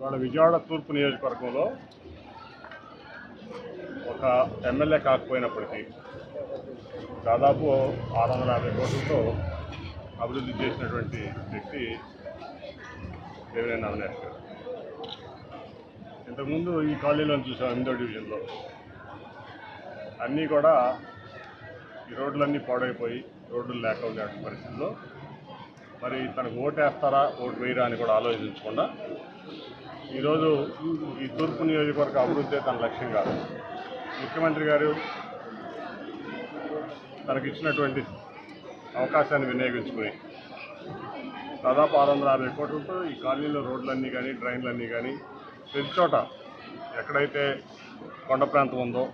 ఇవాళ విజయవాడ తూర్పు నియోజకవర్గంలో ఒక ఎమ్మెల్యే కాకపోయినప్పటికీ దాదాపు ఆరు వందల యాభై కోట్లతో అభివృద్ధి చేసినటువంటి వ్యక్తి దేవినేని అవినాష్ గారు ఇంతకుముందు ఈ కాలనీలో చూసాం ఎనిమిదో డివిజన్లో. అన్నీ కూడా ఈ రోడ్లన్నీ పాడైపోయి రోడ్లు లేక ఉండే పరిస్థితుల్లో మరి తనకు ఓటు వేస్తారా ఓటు వేయరా అని కూడా ఆలోచించకుండా ఈరోజు ఈ తూర్పు నియోజకవర్గ అభివృద్ధి తన లక్ష్యం కాదు. ముఖ్యమంత్రి గారు తనకిచ్చినటువంటి అవకాశాన్ని వినియోగించుకుని దాదాపు ఆరు వందల అరవై కోట్లతో ఈ కాలనీలో రోడ్లన్నీ కానీ డ్రైన్లన్నీ కానీ ప్రతి చోట ఎక్కడైతే కొండ ప్రాంతం ఉందో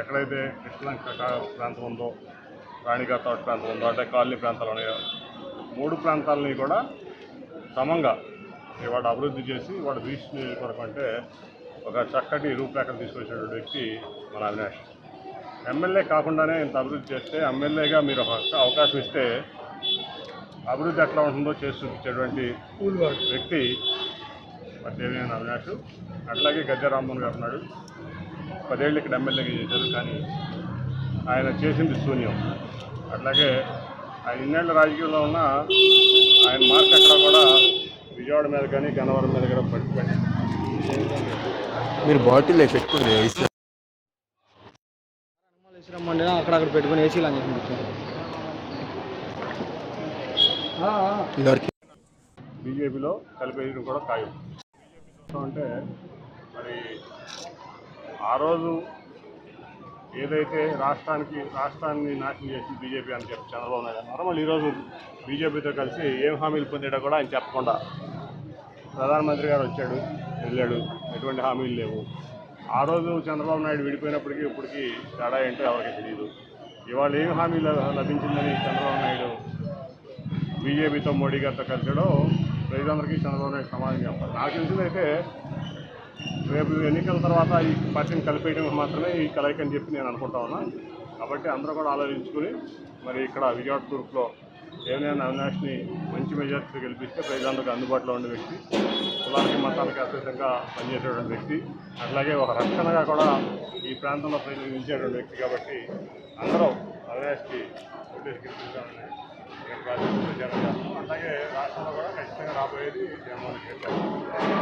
ఎక్కడైతే కృష్ణలంక ప్రాంతం ఉందో రాణిగా తోట ప్రాంతం ఉందో అంటే కాలనీ ప్రాంతాలు ఉన్నాయో మూడు ప్రాంతాలని కూడా సమంగా ఇవాళ అభివృద్ధి చేసి వాడు బీచ్ కొరకు అంటే ఒక చక్కటి రూపురేఖలు తీసుకొచ్చినటువంటి వ్యక్తి మన అవినాష్. ఎమ్మెల్యే కాకుండానే ఇంత అభివృద్ధి చేస్తే ఎమ్మెల్యేగా మీరు ఒక అవకాశం ఇస్తే అభివృద్ధి ఎట్లా ఉంటుందో చేసి చూపించేటువంటి వ్యక్తి మరి దేవినేని అవినాష్. అట్లాగే గద్దె రామ్మోహన్ గారు ఉన్నాడు. పదేళ్ళు ఇక్కడ ఎమ్మెల్యేగా చేశారు కానీ ఆయన చేసింది శూన్యం. అట్లాగే ఆయన ఇన్నేళ్ళ రాజకీయంలో ఉన్న ఆయన మార్క్ ఎక్కడ కూడా విజయవాడ మీద కానీ గన్నవరం మీద కూడా పట్టుకొని మీరు బాటిల్ పెట్టుకోండి వేసి రమ్మంటే అక్కడ అక్కడ పెట్టుకుని. ఆ, ఆ. ఎవరికి బీజేపీలో కలిపేయడం కూడా ఖాయం అంటే మరి ఆ రోజు ఏదైతే రాష్ట్రానికి రాష్ట్రాన్ని నాశనం చేసి బీజేపీ అని చెప్పి చంద్రబాబు నాయుడు అన్నారు మళ్ళీ ఈరోజు బీజేపీతో కలిసి ఏం హామీలు పొందాడో కూడా ఆయన చెప్పకుండా ప్రధానమంత్రి గారు వచ్చాడు వెళ్ళాడు. ఎటువంటి హామీలు లేవు. ఆ రోజు చంద్రబాబు నాయుడు విడిపోయినప్పటికీ ఇప్పటికీ తేడా ఏంటో ఎవరికి తెలియదు ఇవాళ ఏం హామీ లభించిందని చంద్రబాబు నాయుడు బీజేపీతో మోడీ గారితో కలిసాడో ప్రజలందరికీ చంద్రబాబు నాయుడు సమాధానం చెప్పాలి. నాకు తెలిసిందైతే రేపు ఎన్నికల తర్వాత ఈ పార్టీని కలిపేయడం మాత్రమే ఈ కలయిక అని చెప్పి నేను అనుకుంటా ఉన్నా. కాబట్టి అందరూ కూడా ఆలోచించుకుని మరి ఇక్కడ విజయవాడ తూర్పులో ఏమైనా అవినాష్ని మంచి మెజార్టీతో గెలిపిస్తే ప్రజలందరికీ అందుబాటులో ఉండే వ్యక్తి కులానికి మతానికి అతీతంగా పనిచేసేటువంటి వ్యక్తి అట్లాగే ఒక రక్షణగా కూడా ఈ ప్రాంతంలో ప్రజలు నిలిచేటువంటి వ్యక్తి కాబట్టి అందరూ అవినాష్కి ఓటేసి గెలిపించాలని నేను ప్రచారం అట్లాగే రాష్ట్రంలో కూడా ఖచ్చితంగా రాబోయేది జగన్మోహన్ రెడ్డి